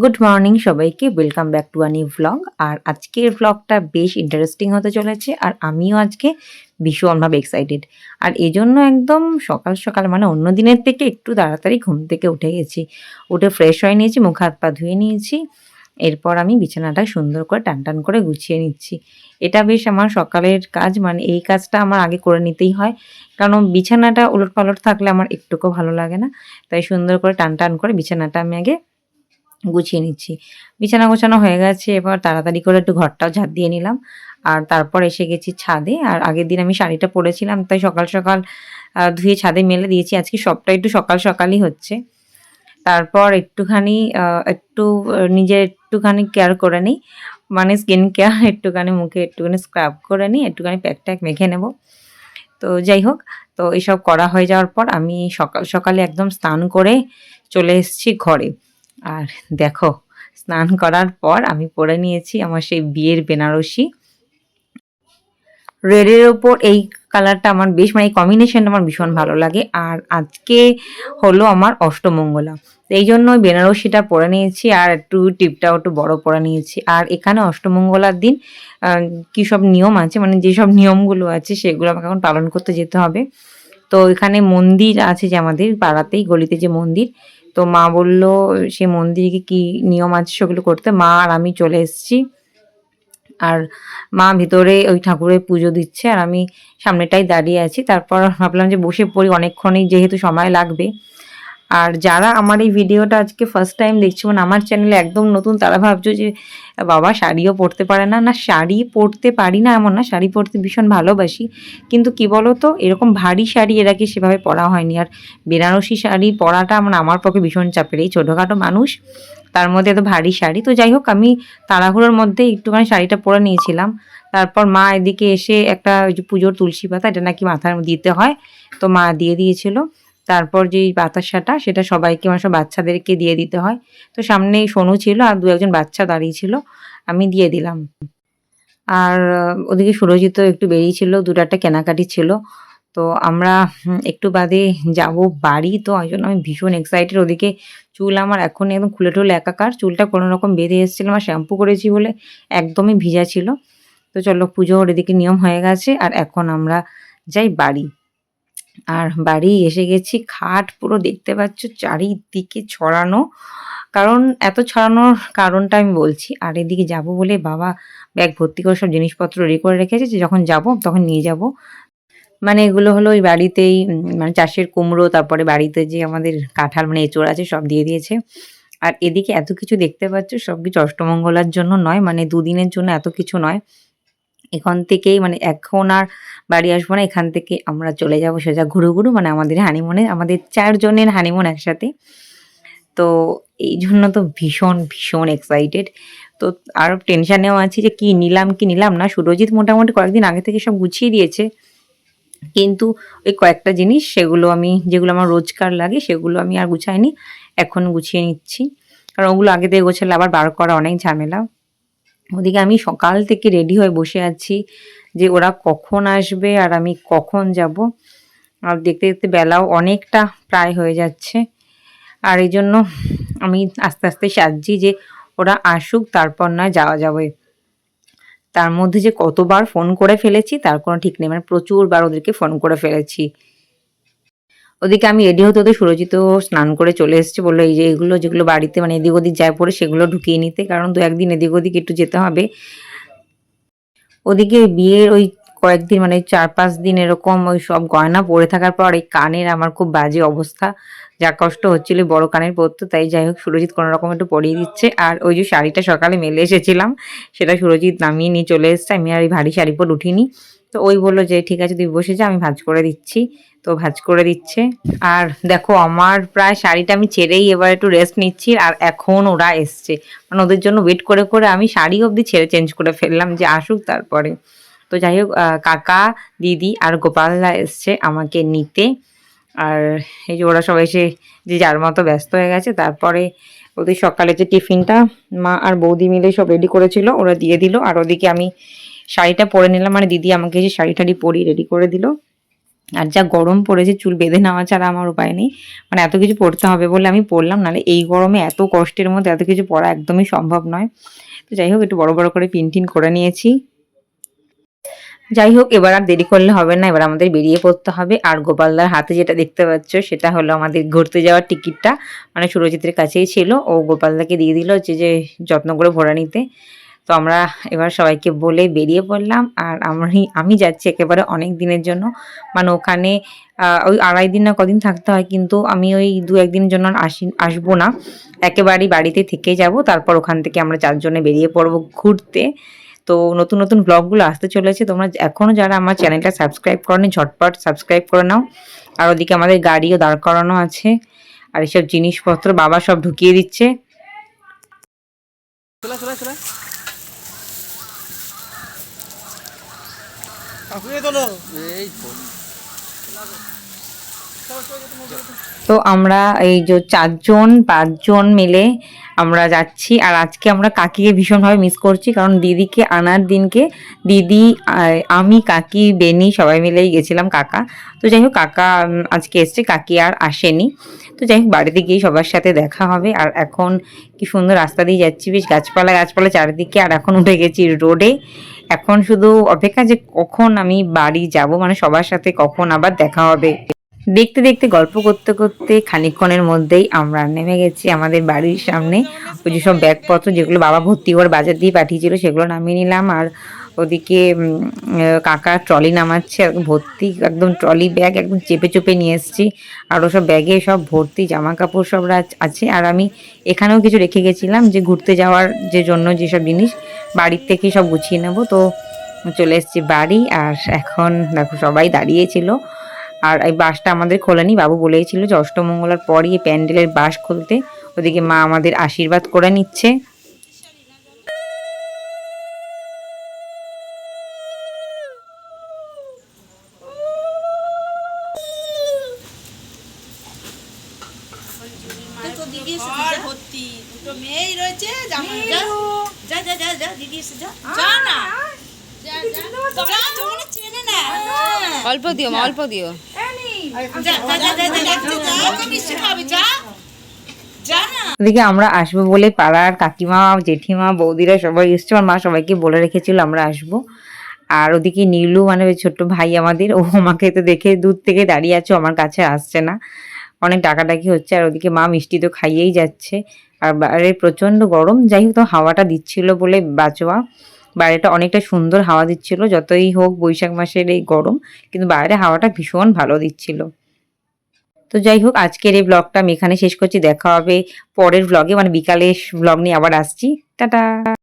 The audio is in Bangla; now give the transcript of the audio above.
গুড মর্নিং সবাইকে welcome back to a new vlog আর আজকের ভ্লগটা বেশ ইন্টারেস্টিং হতে চলেছে আর আমিও আজকে ভীষণভাবে এক্সাইটেড আর এই জন্য একদম সকাল সকাল মানে অন্য দিনের থেকে একটু তাড়াতাড়ি ঘুম থেকে উঠে গেছি। উঠে ফ্রেশ হয়ে নিয়েছি, মুখ হাত পা ধুয়ে নিয়েছি। এরপর আমি বিছানাটা সুন্দর করে টান টান করে গুছিয়ে নিচ্ছি। এটা বেশ আমার সকালের কাজ মানে এই কাজটা আমার আগে করে নিতেই হয়। কারণ বিছানাটা উলট পালট থাকলে আমার একটুকু ভালো লাগে না। তাই সুন্দর করে টান টান করে বিছানাটা আমি আগে গুছিয়ে নিচ্ছি। বিছানা গোছানো হয়ে গেছে, এবার তাড়াতাড়ি করে একটু ঘরটাও ঝাঁট দিয়ে নিলাম। আর তারপর এসে গেছি ছাদে, আর আগের দিন আমি শাড়িটা পরেছিলাম, তাই সকাল সকাল ধুয়ে ছাদে মেলে দিয়েছি। আজকে সবটা একটু সকাল সকালই হচ্ছে। তারপর একটুখানি একটু নিজের একটুখানি কেয়ার করে নিই। মানে স্কিন কেয়ার, একটুখানি মুখে একটুখানি স্ক্রাব করে নিই, একটুখানি প্যাক ট্যাক মেখে নেব। তো যাই হোক, তো এসব করা হয়ে যাওয়ার পর আমি সকাল সকালে একদম স্নান করে চলে এসেছি ঘরে। আর দেখো, স্নান করার পর আমি পরে নিয়েছি আমার সেই বিয়ের বেনারসি। রেডের ওপর এই কালারটা আমার বেশ মানে এই কম্বিনেশনটা আমার ভীষণ ভালো লাগে। আর আজকে হলো আমার অষ্টমঙ্গলা। এই জন্য ওই বেনারসিটা পরে নিয়েছি আর একটু টিপটাও একটু বড় পরে নিয়েছি। আর এখানে অষ্টমঙ্গলার দিন কি সব নিয়ম আছে? মানে যেসব নিয়মগুলো আছে সেগুলো আমাকে এখন পালন করতে যেতে হবে। তো এখানে মন্দির আছে যে আমাদের পাড়াতেই, গলিতে যে মন্দির তো মা বলল সে মন্দিরে কি নিয়ম আছে সেগুলো করতে? মা আর আমি চলে এসেছি। আর মা ভিতরে ওই ঠাকুরের পুজো দিচ্ছে আর আমি সামনেটাই দাঁড়িয়ে আছি। তারপর ভাবলাম যে বসে পড়ি, অনেকক্ষণই যেহেতু সময় লাগবে। আর যারা আমার এই ভিডিওটা আজকে ফার্স্ট টাইম দেখছ মানে আমার চ্যানেলে একদম নতুন, তারা ভাবছ যে, বাবা শাড়িও পরতে পারে না। না, শাড়ি পরতে পারি না এমন না, শাড়ি পরতে ভীষণ ভালোবাসি। কিন্তু কি বলো তো এরকম ভারী শাড়ি এর আগে সেভাবে পরা হয়নি। আর বেনারসি শাড়ি পরাটা মানে আমার পক্ষে ভীষণ চাপের। এই ছোটোখাটো মানুষ, তার মধ্যে এত ভারী শাড়ি। তো যাই হোক, আমি তাড়াহুড়োর মধ্যে একটুখানি শাড়িটা পরে নিয়েছিলাম। তারপর মা এদিকে এসে একটা পুজোর তুলসী পাতা, এটা নাকি মাথার দিতে হয়, তো মা দিয়ে দিয়েছিল। তারপর যে বাতাসাটা, সেটা সবাইকে মানে সব বাচ্চাদেরকে দিয়ে দিতে হয়। তো সামনে সোনু ছিল আর দু একজন বাচ্চা দাঁড়িয়ে ছিল, আমি দিয়ে দিলাম। আর ওদিকে সুরজিৎ একটু বেরিয়েছিল দুটো একটা কেনাকাটি ছিল। তো আমরা একটু বাদে যাব বাড়ি, তো ওই জন্য আমি ভীষণ এক্সাইটেড ওদিকে চুল আমার এখন একদম খুলে টুলে একাকার। চুলটা কোনো রকম বেঁধে এসেছিলাম আর শ্যাম্পু করেছি বলে একদমই ভিজা ছিল। তো চলো পুজোর এদিকে নিয়ম হয়ে গেছে, আর এখন আমরা যাই বাড়ি। আর বাড়ি এসে গেছি, খাট পুরো দেখতে পাচ্ছ চারিদিকে ছড়ানো। কারণ এত ছড়ানোর কারণটা আমি বলছি, আর এদিকে যাব বলে বাবা ব্যাগ ভর্তি করে সব জিনিসপত্র রেডি করে রেখেছে যে যখন যাব তখন নিয়ে যাব। মানে এগুলো হলো ওই বাড়িতেই মানে চাষের কুমড়ো, তারপরে বাড়িতে যে আমাদের কাঁঠাল মানে এঁচড় আছে সব দিয়ে দিয়েছে। আর এদিকে এত কিছু দেখতে পাচ্ছ সব কিছু অষ্টমঙ্গলার জন্য নয় মানে দুদিনের জন্য এত কিছু নয়। এখান থেকেই মানে এখন আর বাড়ি আসব না, এখান থেকে আমরা চলে যাব সোজা ঘুরু ঘুরু মানে আমাদের হানিমুনে আমাদের চারজনের হানিমুন একসাথে। তো এই জন্য তো ভীষণ ভীষণ এক্সাইটেড তো আরও টেনশানেও আছি যে কি নিলাম কি নিলাম না। সুরজিৎ মোটামুটি কয়েকদিন আগে থেকে সব গুছিয়ে দিয়েছে। কিন্তু ওই কয়েকটা জিনিস, সেগুলো আমি, যেগুলো আমার রোজকার লাগে, সেগুলো আমি আর গুছাইনি, এখন গুছিয়ে নিচ্ছি। কারণ ওগুলো আগে থেকে গোছালে আবার বার করা অনেক ঝামেলা। ওদিকে আমি সকাল থেকে রেডি হয়ে বসে আছি যে ওরা কখন আসবে আর আমি কখন যাব। আর দেখতে দেখতে বেলাও অনেকটা প্রায় হয়ে যাচ্ছে। আর এই জন্য আমি আস্তে আস্তে সাজছি যে ওরা আসুক, তারপর না যাওয়া যাবে। তার মধ্যে যে কতবার ফোন করে ফেলেছি, তার কোনো ঠিক নেই। মানে প্রচুরবার ওদেরকে ফোন করে ফেলেছি। ওদিকে আমি রেডি হতে হতে সুরজিত স্নান করে চলে এসেছে, বলল এই যে এগুলো যেগুলো বাড়িতে মানে এদিক ওদিক যায় পড়ে সেগুলো ঢুকিয়ে নিতে, কারণ দু একদিন এদিক ওদিক একটু যেতে হবে। ওদিকে বিয়ের ওই কয়েকদিন মানে চার পাঁচ দিন এরকম ওই সব গয়না পরে থাকার পর এই কানের আমার খুব বাজে অবস্থা, যা কষ্ট হচ্ছিল বড় কানের পরতো, তাই যাই হোক সুরজিৎ কোনো রকম একটু পরিয়ে দিচ্ছে। আর ওই যে শাড়িটা সকালে মেলে এসেছিলাম, সেটা সুরজিৎ নামিয়ে নিয়ে চলে এসছে, আমি আর এই ভারী শাড়ি পর উঠিনি। তো ওই বলল যে, ঠিক আছে, তুই বসে যা, আমি ভাজ করে দিচ্ছি। তো ভাজ করে দিচ্ছে। আর দেখো, আমার প্রায় শাড়িটা আমি ছেড়েই এবার একটু রেস্ট নিচ্ছি, আর এখন ওরা এসছে। মানে ওদের জন্য ওয়েট করে করে আমি শাড়ি অবধি ছেড়ে চেঞ্জ করে ফেললাম যে আসুক তারপরে। তো যাই হোক কাকা, দিদি আর গোপালদা এসছে আমাকে নিতে। আর এই যে ওরা সবাই এসে যে যার মতো ব্যস্ত হয়ে গেছে, তারপরে ওদের সকালে যে টিফিনটা মা আর বৌদি মিলে সব রেডি করেছিল, ওরা দিয়ে দিল। আর ওদিকে আমি শাড়িটা পরে নিলাম। মানে দিদি আমাকে এসে শাড়ি টাড়ি পরিয়ে রেডি করে দিল। আর যা গরম পড়েছে, চুল বেঁধে নেওয়া ছাড়া আমার উপায় নেই। মানে এত কিছু পড়তে হবে বলে আমি পড়লাম নাহলে এই গরমে এত কষ্টের মধ্যে এত কিছু পড়া একদমই সম্ভব নয়। তো যাই হোক, একটু বড় বড় করে পিন টিন করে নিয়েছি। যাই হোক, এবার আর দেরি করলে হবে না। এবার আমাদের বেরিয়ে পড়তে হবে। আর গোপালদার হাতে যেটা দেখতে পাচ্ছ, সেটা হলো আমাদের ঘুরতে যাওয়ার টিকিটটা। মানে সুরজিতের কাছেই ছিল। ও গোপালদাকে দিয়ে দিল হচ্ছে যে, যত্ন করে ভরা নিতে। তো আমরা এবার সবাইকে বলে বেরিয়ে পড়লাম আর আমি আমি যাচ্ছি একেবারে অনেক দিনের জন্য। মানে ওখানে ওই আড়াই দিন না কদিন থাকতে হয়, কিন্তু আমি ওই দু একদিনের জন্য আসি, আসব না। একেবারেই বাড়িতে থেকে যাব, তারপর ওখান থেকে আমরা চারজনে বেরিয়ে পড়ব ঘুরতে। তো নতুন নতুন ব্লগগুলো আসতে চলেছে। তোমরা এখনও যারা আমার চ্যানেলটা সাবস্ক্রাইব করনি, ঝটপট সাবস্ক্রাইব করে নাও। আর ওদিকে আমাদের গাড়িও দাঁড় করানো আছে। আর এসব জিনিসপত্র বাবা সব ঢুকিয়ে দিচ্ছে চলে চলে চলে কাকুরে তোলো এই তো। তো আমরা এই যে চারজন, পাঁচজন মিলে আমরা যাচ্ছি। আর আজকে আমরা কাকিকে ভীষণভাবে মিস করছি, কারণ দিদিকে আনার দিনকে দিদি আমি, কাকি, বেনি সবাই মিলেই গেছিলাম, কাকা। তো যাই হোক, কাকা আজকে এসছে, কাকি আর আসেনি। তো যাই হোক, বাড়িতে গিয়ে সবার সাথে দেখা হবে। আর এখন কি সুন্দর রাস্তা দিয়ে যাচ্ছি, বেশ গাছপালা গাছপালা চারিদিকে। আর এখন উঠে গেছি রোডে। এখন শুধু অপেক্ষা যে কখন আমি বাড়ি যাব মানে সবার সাথে কখন আবার দেখা হবে। দেখতে দেখতে, গল্প করতে করতে খানিকক্ষণের মধ্যেই আমরা নেমে গেছি আমাদের বাড়ির সামনে। ওই যে সব ব্যাগপত্র যেগুলো বাবা ভর্তি করে বাজার দিয়ে পাঠিয়েছিল সেগুলো নামিয়ে নিলাম। আর ওদিকে কাকা ট্রলি নামাচ্ছে ভর্তি একদম ট্রলি ব্যাগ একদম চেপে চেপে নিয়ে এসেছি। আর ওসব ব্যাগে সব ভর্তি জামা কাপড় সব আছে। আর আমি এখানেও কিছু রেখে গেছিলাম যে ঘুরতে যাওয়ার যে জন্য যেসব জিনিস বাড়ির থেকে সব গুছিয়ে নেব। তো চলে এসেছি বাড়ি। আর এখন দেখো সবাই দাঁড়িয়েছিল আর এই বাসটা আমাদের খোলেনি বাবু বলেইছিল যে অষ্টমঙ্গলার পরই এই প্যান্ডেলের বাস খুলতে ওদিকে মা আমাদের আশীর্বাদ করে নিচ্ছে অল্প দিও মা অল্প দিও ওদিকে আমরা আসব বলে পাড়ার কাকিমা, জেঠিমা, বৌদিরা সবাই এসছে। আমার মা সবাইকে বলে রেখেছিল আমরা আসব। আর ওদিকে নীলু মানে ওই ছোট্ট ভাই আমাদের, ও আমাকে তো দেখে দূর থেকে দাঁড়িয়ে আছে আমার কাছে আসছে না। অনেক ডাকাডাকি হচ্ছে, আর ওদিকে মা মিষ্টি তো খাইয়েই যাচ্ছে। আর বাইরে প্রচণ্ড গরম, যাই হোক, তো হাওয়াটা দিচ্ছিল বলে বাঁচোয়া। বাইরেটা অনেকটা সুন্দর হাওয়া দিচ্ছিল, যতই হোক বৈশাখ মাসের এই গরম, কিন্তু বাইরে হাওয়াটা ভীষণ ভালো দিচ্ছিল। তো যাই হোক, আজকের এই ব্লগটা আমি এখানে শেষ করছি, দেখা হবে পরের ব্লগে মানে বিকালের ব্লগ নিয়ে আবার আসছি। টাটা!